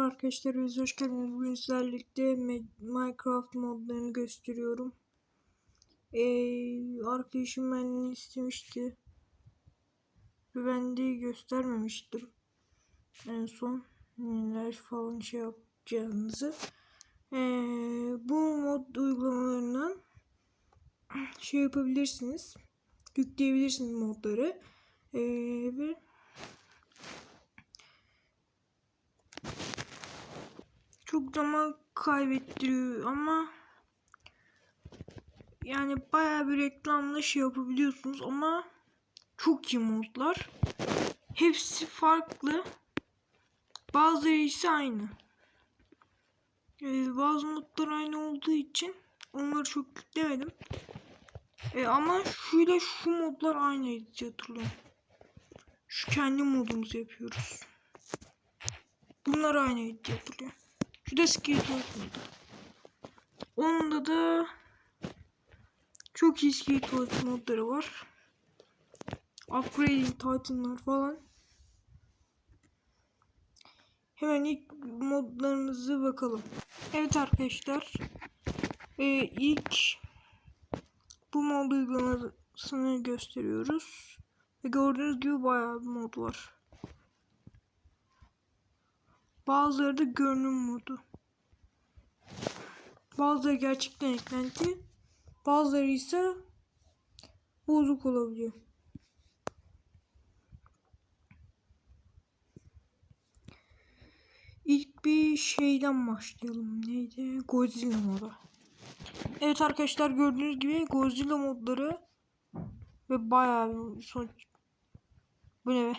Merhaba arkadaşlar, biz hoş geldiniz. Bugün sizlerle Minecraft modlarını gösteriyorum. Ee, arkadaşım benden istemişti. Ben de göstermemiştim. En son neler falan şey yapacağınızı. Ee, bu mod uygulamalarından şey yapabilirsiniz. Yükleyebilirsiniz modları. Ee, ve çok zaman kaybettiriyor ama yani bayağı bir reklamla şey yapabiliyorsunuz ama çok iyi modlar. Hepsi farklı. Bazıları ise aynı. Ee, bazı modlar aynı olduğu için onları çok yüklemedim. Ee, ama şuyla şu modlar aynıydı hatırlıyorum. Şu kendi modumuzu yapıyoruz. Bunlar aynıydı diye hatırlıyorum. Şu da Skate modu. Onda da çok iyi Skate modları var. Upgrading Titan'lar falan. Hemen ilk modlarınızı bakalım. Evet arkadaşlar. Ee, ilk bu mod uygulamasını gösteriyoruz. Ve gördüğünüz gibi bayağı bir mod var. Bazıları da görünüm modu. Bazıları gerçekten eklenti. Bazıları ise bozuk olabiliyor. İlk bir şeyden başlayalım. Neydi? Godzilla modu. Evet arkadaşlar gördüğünüz gibi Godzilla modları ve bayağı bir. Bu ne be?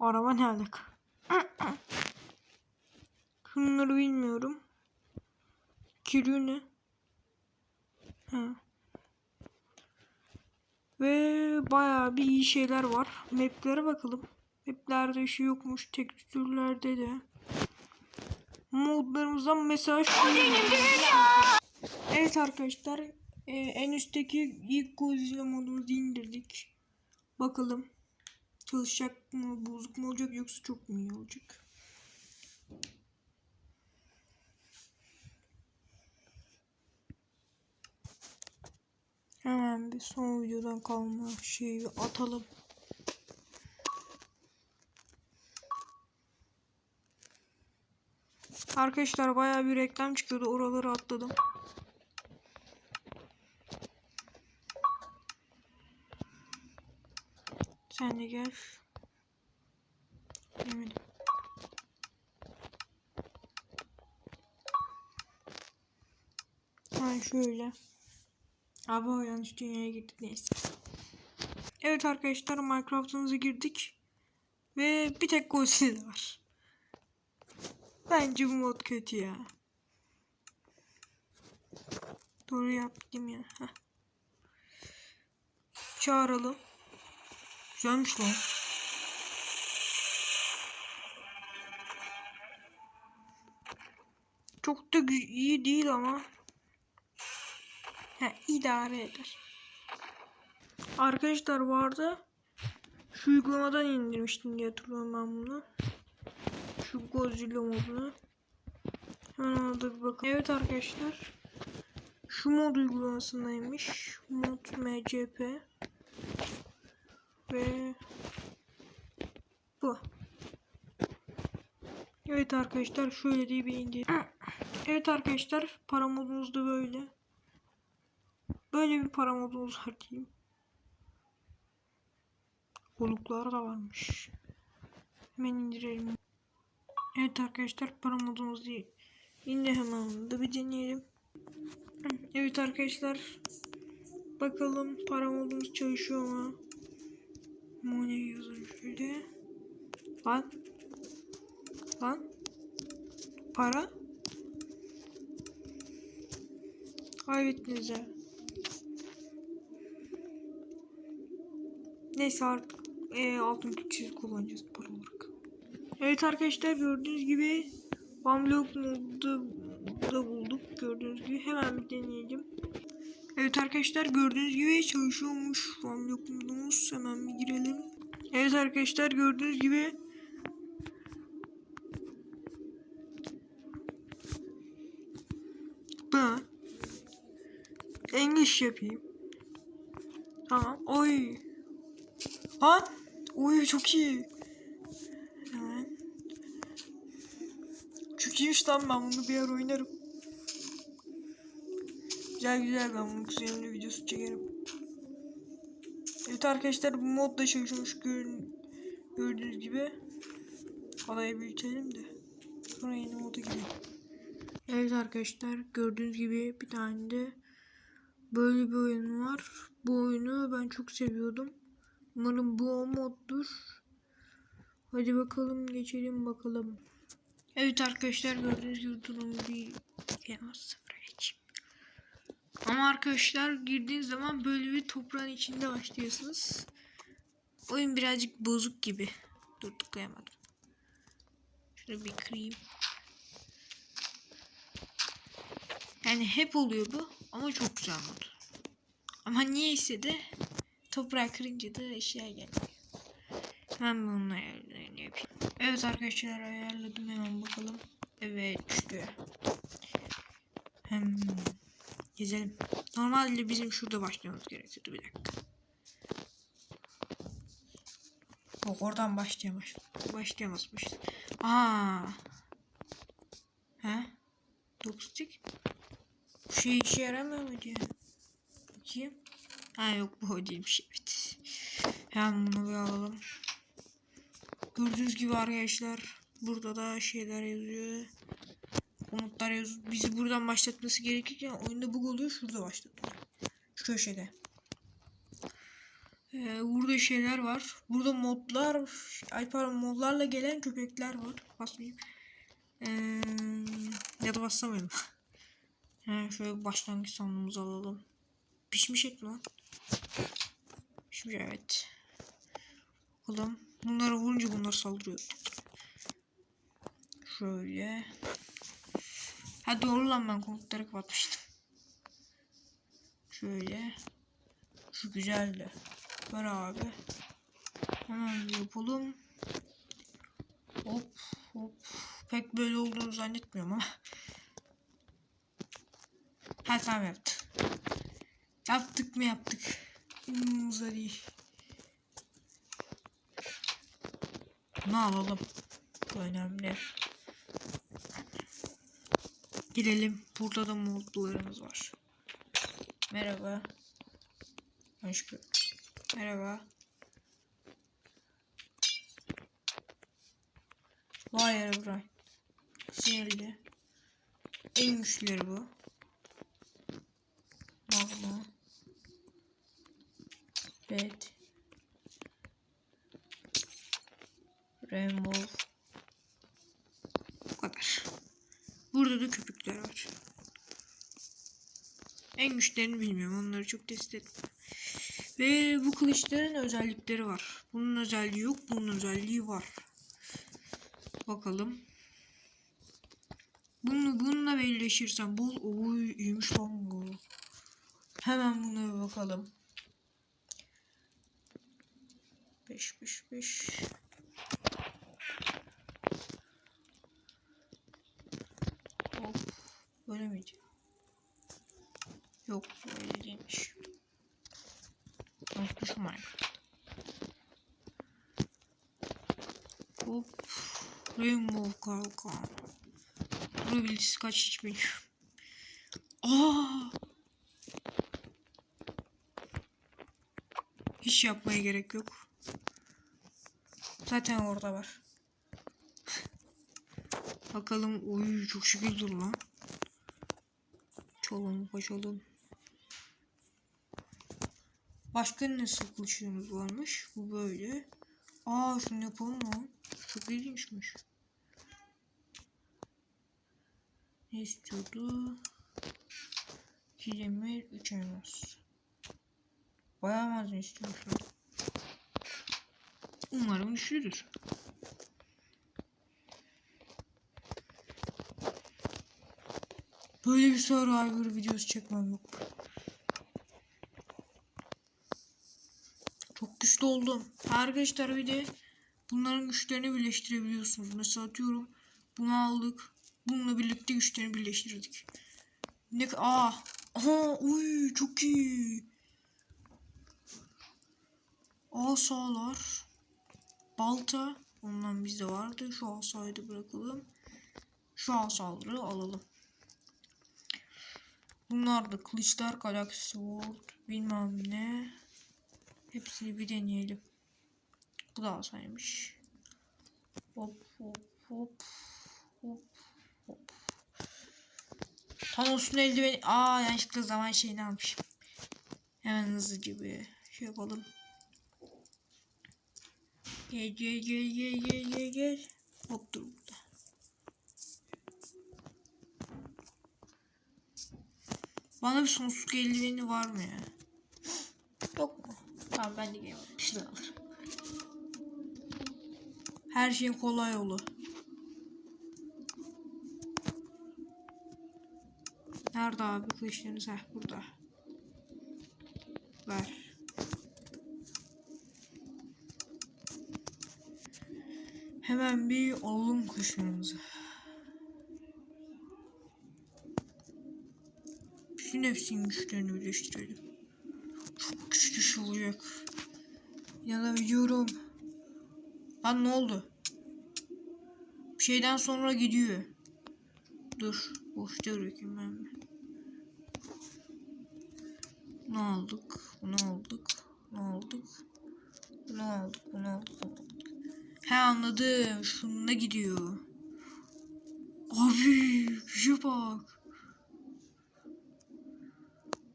Araba ne alaka? Şunları bilmiyorum. Kiryu ne? Ha. Ve bayağı bir iyi şeyler var. Maplere bakalım. Maplerde şey yokmuş. Tekstürlerde de. Modlarımızdan mesela şu. Evet arkadaşlar. e, en üstteki ilk Godzilla modumuzu indirdik. Bakalım. Çalışacak mı? Bozuk mu olacak yoksa çok mu iyi olacak? Hemen bir son videodan kalma şeyi atalım. Arkadaşlar bayağı bir reklam çıkıyordu. Oraları atladım. Sen de gel. Yemedim. Ha şöyle. Abi o yanlış dünyaya gittik neyse. Evet arkadaşlar Minecraft'ımıza girdik. Ve bir tek Godzilla var. Bence bu mod kötü ya. Doğru yaptım ya. Heh. Çağıralım. Güzelmiş lan. Çok da iyi değil ama. Ha, idare eder. Arkadaşlar vardı. Şu uygulamadan indirmiştim diye hatırlıyorum ben bunu. Şu Godzilla modunu. Hemen ona da bir bakalım. Evet arkadaşlar. Şu mod uygulamasındaymış. Mod MCP. Ve bu. Evet arkadaşlar şöyle diye bir indir. Evet arkadaşlar para modumuz da böyle. Böyle bir para modumuz var diyeyim. Oluklar da varmış. Hemen indirelim. Evet arkadaşlar para modumuzu indi hemen da bir deneyelim. Evet arkadaşlar. Bakalım para modumuz çalışıyor mu? Money yazın şöyle. Lan. Lan. Para. Kaybettiniz ya. Neyse artık e, altın küçüğü kullanacağız para olarak. Evet arkadaşlar gördüğünüz gibi One Block modu da bulduk. Gördüğünüz gibi hemen bir deneyelim. Evet arkadaşlar gördüğünüz gibi çalışıyormuş One modumuz. Hemen bir girelim. Evet arkadaşlar gördüğünüz gibi bu English yapayım. Tamam. Oy. Ha? Oy çok iyi. Hemen. Çok iyiymiş lan ben bunu bir yer oynarım. Güzel güzel ben bunun kuzenimle videosu çekerim. Evet arkadaşlar bu modda çalışmış görün, gördüğünüz gibi. Kalayı büyütelim de. Sonra yeni moda girelim. Evet arkadaşlar gördüğünüz gibi bir tane de böyle bir oyun var. Bu oyunu ben çok seviyordum. Umarım bu o moddur. Hadi bakalım geçelim bakalım. Evet arkadaşlar gördüğünüz gibi durum bir fena sıfıra geçeyim. Ama arkadaşlar girdiğiniz zaman böyle bir toprağın içinde başlıyorsunuz. Oyun birazcık bozuk gibi. Dur tıklayamadım. Şunu bir kırayım. Yani hep oluyor bu ama çok güzel mod. Ama niyeyse de toprağı kırınca da eşya gelmiyor. Ben bunun ayarlarını yapayım. Evet arkadaşlar ayarladım hemen bakalım. Evet işte. Hem gezelim. Normalde bizim şurada başlamamız gerekiyordu bir dakika. Yok oradan başlayamaz. Başlayamazmış. Aa. He? Topstik. Bu şey işe yaramıyor mu diye. Bakayım. Ha yok bu o değilmiş evet. Hemen bunu bir alalım. Gördüğünüz gibi arkadaşlar burada da şeyler yazıyor. Komutlar yazıyor. Bizi buradan başlatması gerekirken oyunda bug oluyor. Şurada başlatıyor. Şu köşede. Ee, burada şeyler var. Burada modlar, ay pardon modlarla gelen köpekler var. Basmayayım. Ee, ya da basamayalım. He, şöyle başlangıç sonumuzu alalım. Pişmiş et mi lan? Pişmiş evet. Bakalım. Bunları vurunca bunlar saldırıyor. Şöyle. Ha doğru lan ben komutları kapatmıştım. Şöyle. Şu güzeldi. Ver abi. Hemen yapalım. Hop hop. Pek böyle olduğunu zannetmiyorum ama. Ha tamam yaptık. Yaptık mı yaptık. Umurumuzda değil. Bunu alalım. Bu önemli. Gidelim. Burada da modlarımız var. Merhaba. Geldin. Merhaba. Vay Ebray. Sinirli. En güçlüleri bu. Red. Rainbow. Bu kadar. Burada da köpükler var. En güçlerini bilmiyorum. Onları çok test ettim. Ve bu kılıçların özellikleri var. Bunun özelliği yok. Bunun özelliği var. Bakalım. Bunu bununla birleşirsem bol oy iyiymiş lan bu. Hemen buna bakalım. 5 5 5 Hop. Böyle miydi? Yok böyle değilmiş. Unutmuşum. Hop. Rainbow kalkan. Probabilitesi kaç hiç bilmiyorum. Aa! Hiç yapmaya gerek yok. Zaten orada var. Bakalım. Oy çok şükürdür lan. Çalalım kaçalım. Başka nasıl kılıçlarımız varmış? Bu böyle. Aa şunu yapalım lan. Çok ilginçmiş. Ne istiyordu? 2 demir 3 elmas. Bayağı malzeme istiyormuş. Umarım güçlüdür. Böyle bir Survivor videosu çekmem yok. Çok güçlü oldum. Arkadaşlar bir de bunların güçlerini birleştirebiliyorsunuz. Mesela atıyorum bunu aldık. Bununla birlikte güçlerini birleştirdik. Ne aa. Aha uy çok iyi. Asalar. Balta. Ondan bizde vardı. Şu asayı da bırakalım. Şu asaları alalım. Bunlar da kılıçlar, Galaxy Sword, bilmem ne. Hepsini bir deneyelim. Bu da asaymış. Hop hop hop. Hop hop. Thanos'un eldiveni... Aa yanlışlıkla zaman şeyini almışım. Hemen hızlıca bir şey yapalım. Gel gel gel gel gel gel gel. Hop dur burada. Bana bir sonsuzluk eldiveni var mı ya? Yok mu? Tamam ben de gelmem. Bir şey alırım. Her şeyin kolay yolu. Nerede abi kılıçlarınız? Heh burada. Ver. Hemen bir alalım kılıçlarımızı. Bütün hepsinin güçlerini birleştirelim. Çok güçlü olacak. İnanabiliyorum. Lan ne oldu? Bir şeyden sonra gidiyor. Dur. Boşta bırakayım ben. Ne aldık? Bunu aldık. Ne aldık? Bunu aldık. Bunu aldık. Bunu aldık. He anladım. Şununla gidiyor. Abi güce bak.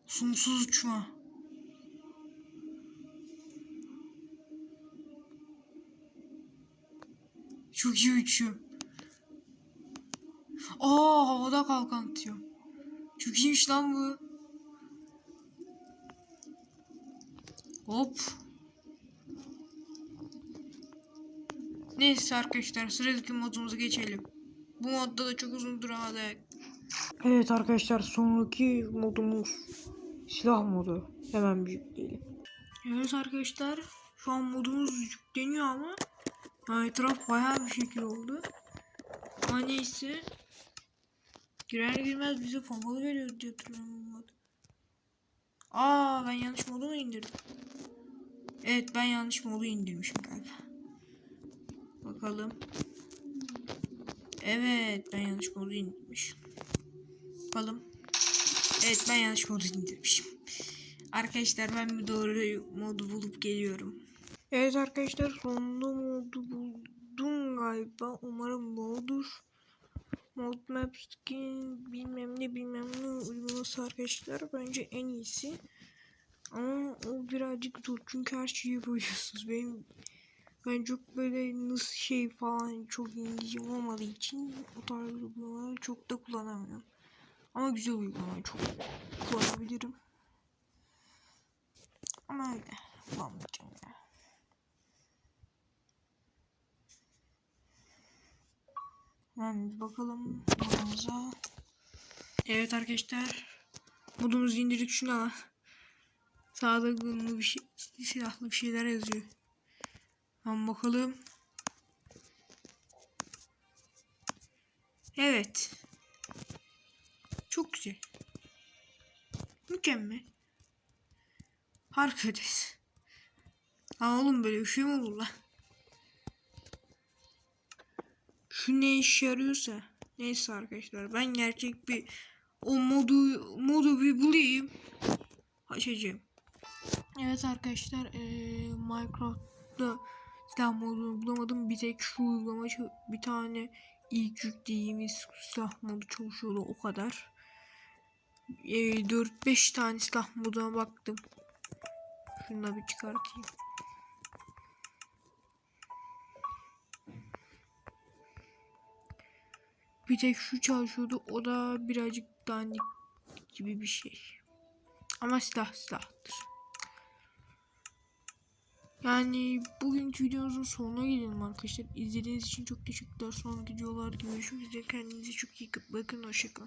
Sonsuz uçma. Çok iyi uçuyor. Aa havada kalkan atıyor. Çok iyiymiş lan bu. Hop. Neyse arkadaşlar sıradaki modumuza geçelim. Bu modda da çok uzun duramadık. Evet arkadaşlar sonraki modumuz silah modu. Hemen bir yükleyelim. Evet arkadaşlar şu an modumuz yükleniyor ama yani etraf bayağı bir şekil oldu. Ama neyse. Girer girmez bize pompalı veriyor diye hatırlıyorum mod. Aa ben yanlış modu mu indirdim? Evet ben yanlış modu indirmişim galiba. Bakalım. Evet ben yanlış modu indirmişim. Bakalım. Evet ben yanlış modu indirmişim. Arkadaşlar ben bir doğru modu bulup geliyorum. Evet arkadaşlar sonunda modu buldum galiba. Umarım bu odur. Mod map skin bilmem ne bilmem ne uygulaması arkadaşlar. Bence en iyisi. Ama o birazcık zor çünkü her şeyi yapıyorsunuz. Benim ben çok böyle nasıl şey falan çok İngilizcem olmadığı için o tarz uygulamaları çok da kullanamıyorum. Ama güzel uygulama çok kullanabilirim. Ama öyle kullanmayacağım ya. Hemen bir bakalım modumuza. Evet arkadaşlar. Modumuzu indirdik şuna. gımlı bir şey, silahlı bir şeyler yazıyor. Hemen bakalım. Evet. Çok güzel. Mükemmel. Harikadayız. Aa oğlum böyle bir şey mi olur lan? Şu ne işe yarıyorsa. Neyse arkadaşlar ben gerçek bir o modu modu bir bulayım. Açacağım. Evet arkadaşlar eee Minecraft'ta silah modunu bulamadım. Bir tek şu uygulama bir tane ilk yüklediğimiz silah modu çalışıyordu o kadar. Eee 4-5 tane silah moduna baktım. Şunu da bir çıkartayım. Bir tek şu çalışıyordu. O da birazcık dandik gibi bir şey. Ama silah silahtır. Yani bugünkü videomuzun sonuna gelelim arkadaşlar. İzlediğiniz için çok teşekkürler. Sonraki videolarda görüşmek üzere. Kendinize çok iyi bakın. Hoşçakalın.